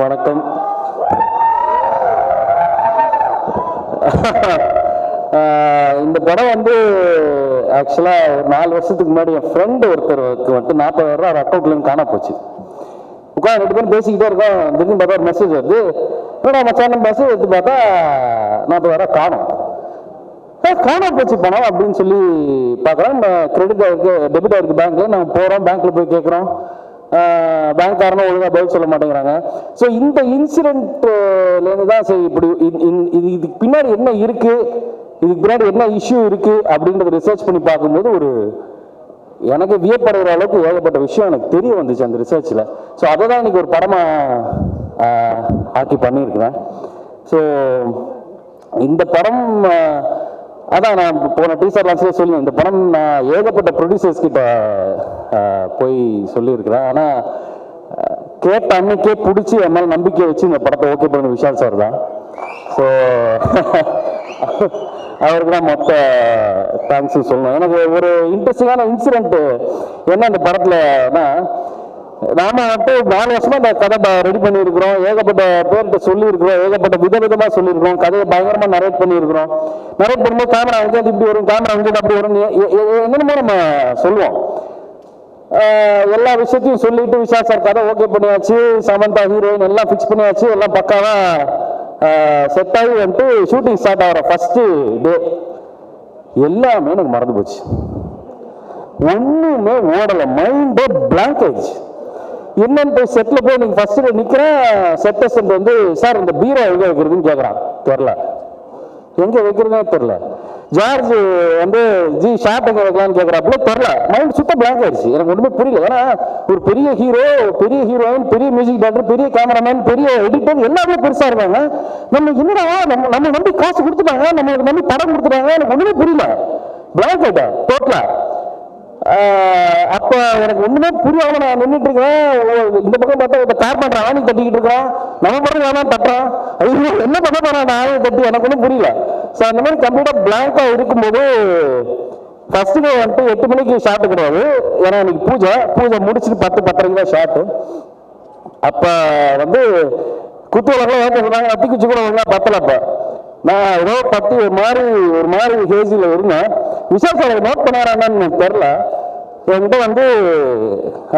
வணக்கம். இந்த படம் வந்து ஆக்சுவலாக ஒரு நாலு வருஷத்துக்கு முன்னாடி என் ஃப்ரெண்டு ஒருத்தருக்கு வந்துட்டு நாற்பதாயிரம் ரூபா அவர் அக்கௌண்ட்லேருந்து காண போச்சு. உட்காந்து ரெண்டு பேரும் பேசிக்கிட்டே இருக்கோம். திடீர்னு பார்த்தா ஒரு மெசேஜ் வருது. என்னடா மச்சான் மெசேஜ் எடுத்து பார்த்தா நாற்பதாயிரம் காணும். காண போச்சு பணம் அப்படின்னு சொல்லி பார்க்குறோம். நம்ம கிரெடிட் ஆயிருக்கு டெபிட் ஆகிருக்கு பேங்க்ல நம்ம போகிறோம் பேங்க்ல போய் கேட்குறோம். பேங்க்காரனும் ஒழுங்காக பதில் சொல்ல மாட்டேங்கிறாங்க. ஸோ இந்த இன்சிடென்ட்லேருந்து தான் சரி இப்படி இது இதுக்கு பின்னாடி என்ன இருக்குது இதுக்கு பின்னாடி என்ன இஷ்யூ இருக்குது அப்படின்றத ரிசர்ச் பண்ணி பார்க்கும்போது ஒரு எனக்கு வியப்படுகிற அளவுக்கு ஏகப்பட்ட விஷயம் எனக்கு தெரிய வந்துச்சு அந்த ரிசர்ச்சில் ஸோ அதை தான் இன்னைக்கு ஒரு படமாக ஆக்கி பண்ணியிருக்கிறேன். ஸோ இந்த படம் அதான் நான் போன டீசர் லான்ச்லேயே சொல்லி இந்த படம் நான் ஏகப்பட்ட ப்ரொடியூசர்ஸ் கிட்ட போய் சொல்லியிருக்கிறேன். ஆனால் கேட்ட அன்னைக்கே பிடிச்சி என் மேலே நம்பிக்கை வச்சு இந்த படத்தை ஓகே பண்ண விஷால் சார் தான். ஸோ அவருக்கு தான் மொத்த தேங்க்ஸ் சொல்லணும். எனக்கு ஒரு இன்ட்ரெஸ்டிங்கான இன்சிடென்ட் என்ன இந்த படத்துலன்னா நாம வந்துட்டு நாலு வருஷமா இந்த கதை ரெடி பண்ணியிருக்கிறோம். ஏகப்பட்ட பேர்கிட்ட சொல்லியிருக்கிறோம். ஏகப்பட்ட விதவிதமா சொல்லியிருக்கிறோம். கதையை பயங்கரமா நரேட் பண்ணியிருக்கிறோம். நரேட் பண்ணும்போது கேமரா அங்கே இப்படி வரும் கேமரா அங்கே அப்படி வரும் என்னென்னமோ நம்ம சொல்லுவோம். எல்லா விஷயத்தையும் சொல்லிட்டு விஷா சார் கதை ஓகே பண்ணியாச்சு. சமந்தா ஹீரோயின் எல்லாம் ஃபிக்ஸ் பண்ணியாச்சு. எல்லாம் பக்காவா செட் ஆகி வந்துட்டு ஷூட்டிங் ஸ்டார்ட் ஆகிற ஃபர்ஸ்ட் டே எல்லாமே எனக்கு மறந்து போச்சு. ஒண்ணுமே ஓடல. மைண்டே பிளாங்க் ஆயிடுச்சு. என்னன்னு போய் செட்டில் போய் நீங்க ஃபர்ஸ்ட் நிற்கிற செட் அசன்ட் வந்து சார் இந்த பீரோ எங்கே வைக்கிறதுன்னு கேட்குறான் தெரில. எங்கே வைக்கிறதுனே தெரில. ஜார்ஜ் வந்து ஜி ஷார்ட் எங்கே வைக்கலாம்னு கேட்குறாப்புல தெரில. மைண்ட் சுத்த பிளாங்க் ஆயிடுச்சு. எனக்கு ஒன்றுமே புரியல. ஏன்னா ஒரு பெரிய ஹீரோ பெரிய ஹீரோயின் பெரிய மியூசிக் டேரக்டர் பெரிய கேமராமேன் பெரிய எடிட்டர் எல்லாமே பெருசாக இருக்காங்க. நம்ம என்னடா நம்ம நம்ம நம்பி காசு கொடுத்துட்டாங்க நம்மளுக்கு நம்பி படம் கொடுத்துட்டாங்க எனக்கு ஒன்றுமே புரியல. பிளாங்க் ஆகிட்டேன் டோட்டலா அப்ப எனக்கு ஒண்ணுமே புரியாம நான் நின்றுட்டு இருக்கேன். ஓ, இந்த பக்கம் பார்த்தா இப்ப கார் பண்ற ஆணி தட்டிக்கிட்டு இருக்கான் நம்ம படம் வேணாம் தட்டுறான். ஐயோ என்ன பண்ண போறான்? நான் ஆணி தட்டி எனக்கு ஒன்றும் புரியல. ஸோ அந்த மாதிரி கம்ப்ளீட்டா பிளாங்கா இருக்கும்போது ஃபர்ஸ்ட் டே வந்துட்டு எட்டு மணிக்கு ஷாட்டு கிடையாது. ஏன்னா எனக்கு பூஜை. பூஜை முடிச்சுட்டு பத்து பத்தரைக்கு தான் ஷாட்டு அப்ப வந்து குத்துவலங்களாம் ஏற்ற சொன்னாங்க அத்தி குச்சி கூட ஒழுங்கா பத்தல அப்ப. நான் ஏதோ பத்து ஒரு மாதிரி ஒரு மாதிரி ஹேஜில் இருந்தேன். விசேஷம் நோட் பண்ணாரான்னு எனக்கு தெரில என்கிட்ட வந்து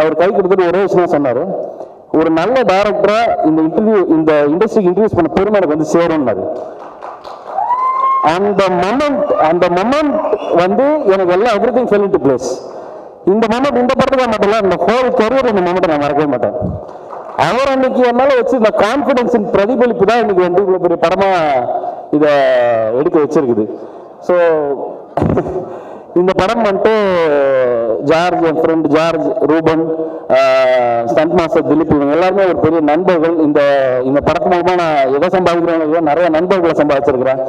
அவர் கை கொடுத்துட்டு ஒரே விஷயம் சொன்னார். ஒரு நல்ல டைரக்டரா இந்த இன்டர்வியூ இந்த இண்டஸ்ட்ரிக்கு இன்ட்ரடியூஸ் பண்ண பெருமை எனக்கு வந்து சேரும்னாரு. அந்த மொமெண்ட் அந்த மொமெண்ட் வந்து எனக்கு எல்லாம் எவ்ரி திங் ஃபெல் பிளேஸ் இந்த மொமெண்ட் இந்த படத்துக்கு மட்டும் இல்லை இந்த ஹோல் கரியர் இந்த மொமெண்ட் நான் மறக்கவே மாட்டேன். அவர் அன்னைக்கு என்னால் வச்சு இந்த கான்ஃபிடென்ஸின் பிரதிபலிப்பு தான் இன்னைக்கு வந்து இவ்வளோ பெரிய படமாக இதை எடுக்க வச்சிருக்குது. ஸோ இந்த படம் வந்துட்டு ஜார்ஜ் என் friend George Ruben stunt master Dilip இவங்க எல்லாருமே ஒரு பெரிய நண்பர்கள். இந்த இந்த படத்து மூலமாக நான் எதை சம்பாதிக்கிறேன்னு நிறைய நண்பர்களை சம்பாதிச்சிருக்கிறேன்.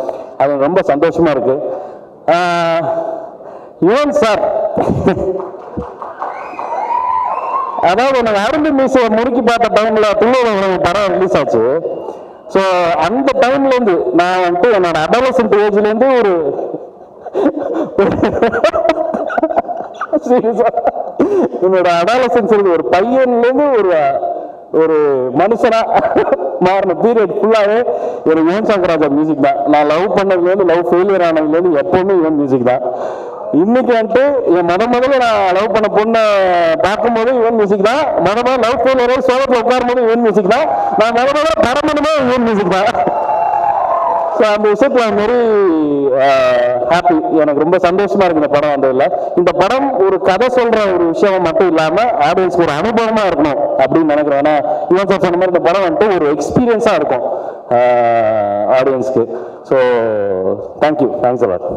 அது ரொம்ப சந்தோஷமாக இருக்குது யுவன் சார்? அதாவது எனக்கு அரும்பு மீசையை முறுக்கி பார்த்த டைமில் துள்ளூர் படம் ரிலீஸ் ஆச்சு. ஸோ அந்த டைம்லேருந்து நான் வந்துட்டு என்னோட அடலசன்ட் ஏஜ்லேருந்து ஒரு Serious-ஆ? என்னோட அடாலசன்ஸ் இருந்து ஒரு பையன்ல இருந்து ஒரு ஒரு மனுஷனா மாறின பீரியட் ஃபுல்லாவே ஒரு யுவன் சங்கர் ராஜா மியூசிக் தான். நான் லவ் பண்ணதுலேருந்து லவ் ஃபெயிலியர் ஆனதுலேருந்து எப்பவுமே இவன் மியூசிக் தான். இன்னைக்கு வந்துட்டு என் மத முதல்ல நான் லவ் பண்ண பொண்ணை பார்க்கும்போது இவன் மியூசிக் தான். முத லவ் ஃபெயிலியர் சோகத்தில் உட்காரும் போது யுவன் மியூசிக் தான். நான் மத முதல்ல படம் பண்ணும்போது மியூசிக் தான். ஸோ அந்த விஷயத்தில் வெரி ஹாப்பி எனக்கு ரொம்ப சந்தோஷமா இருக்கு இந்த படம் வந்ததுல. இந்த படம் ஒரு கதை சொல்ற ஒரு விஷயம் மட்டும் இல்லாம ஆடியன்ஸ்க்கு ஒரு அனுபவமா இருக்கணும் அப்படின்னு நினைக்கிறேன் ஏன்னா இவன் சார் சொன்ன மாதிரி இந்த படம் வந்துட்டு ஒரு எக்ஸ்பீரியன்ஸா இருக்கும் ஆடியன்ஸ்க்கு ஸோ தேங்க்யூ தேங்க்ஸ் அலாட்